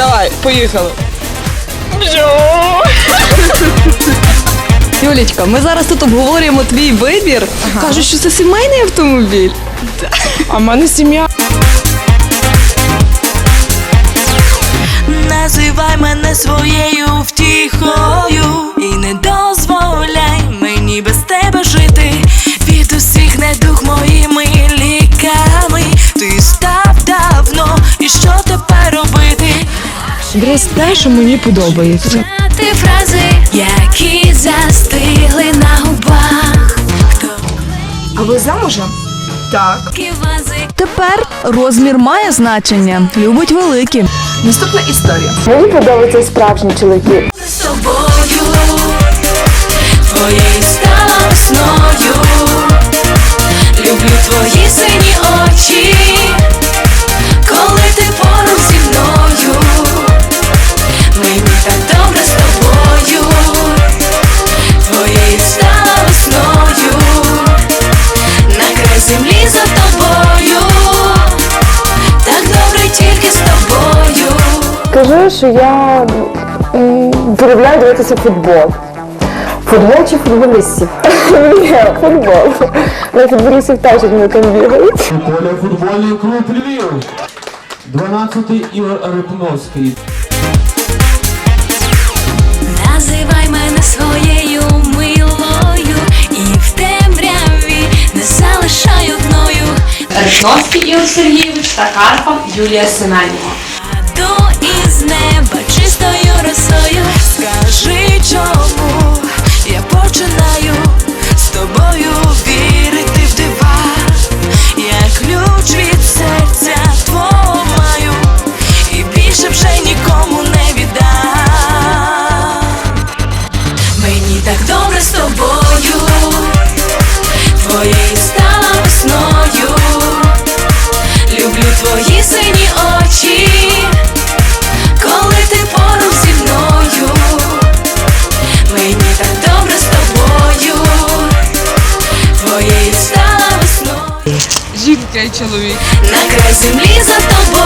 Давай, поїхали. Юлічка, ми зараз тут обговорюємо твій вибір. Кажуть, що це сімейний автомобіль. А в мене сім'я. Називай мене своєю втіхою Дрес те, що мені подобається. Знати фрази, які застигли на губах. А ви замужем? Так. Тепер розмір має значення. Любить великі. Наступна історія. Мені подобаються справжні чоловіки. з тобою, твоєю стала весною. Скажи, що я полюбляю дивитися футбол. Футбол чи футболістів? Ні, футбол. На футболістів теж вони там бігають. Коля футбольний клуб Львів. 12-й Ігор Рипновський. Називай мене своєю милою і в темряві не залишай одною. Ришновський Ігор Сергійович та Карпа Юлія Семенєва. Із неба чистою росою. Скажи, Жінка чоловік. На край землі за тобою,